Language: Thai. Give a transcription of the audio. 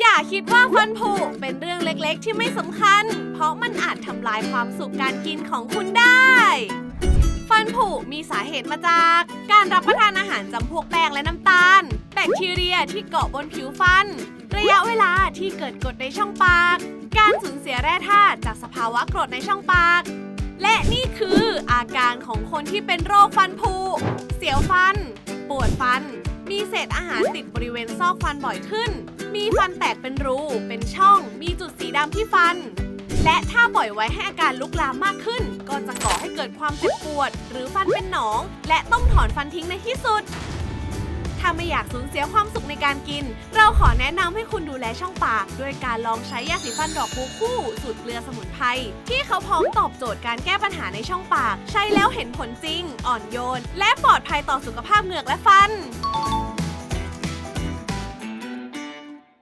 อย่าคิดว่าฟันผุเป็นเรื่องเล็กๆ ที่ไม่สำคัญ เพราะมันอาจทำลายความสุขการกินของคุณได้ ฟันผุมีสาเหตุมาจาก การรับประทานอาหารจำพวกแป้งและน้ำตาล แบคทีเรียที่เกาะบนผิวฟัน ระยะเวลาที่เกิดกรดในช่องปาก การสูญเสียแร่ธาตุจากสภาวะกรดในช่องปาก และนี่คืออาการของคนที่เป็นโรคฟันผุ เสียวฟัน ปวดฟัน มีเศษอาหารติดบริเวณซอกฟันบ่อยขึ้น มีฟันแตกเป็นรู เป็นช่อง มีจุดสีดำที่ฟัน และถ้าปล่อยไว้ให้อาการลุกลามมากขึ้น ก็จะก่อให้เกิดความเจ็บปวด หรือฟันเป็นหนอง และต้องถอนฟันทิ้งในที่สุด ถ้าไม่อยากสูญเสียความสุขในการกิน เราขอแนะนำให้คุณดูแลช่องปาก ด้วยการลองใช้ยาสีฟันดอกบัวคู่ สูตรเกลือสมุนไพรที่เขาพร้อมตอบโจทย์การแก้ปัญหาในช่องปาก ใช้แล้วเห็นผลจริง อ่อนโยน และปลอดภัยต่อสุขภาพเหงือกและฟัน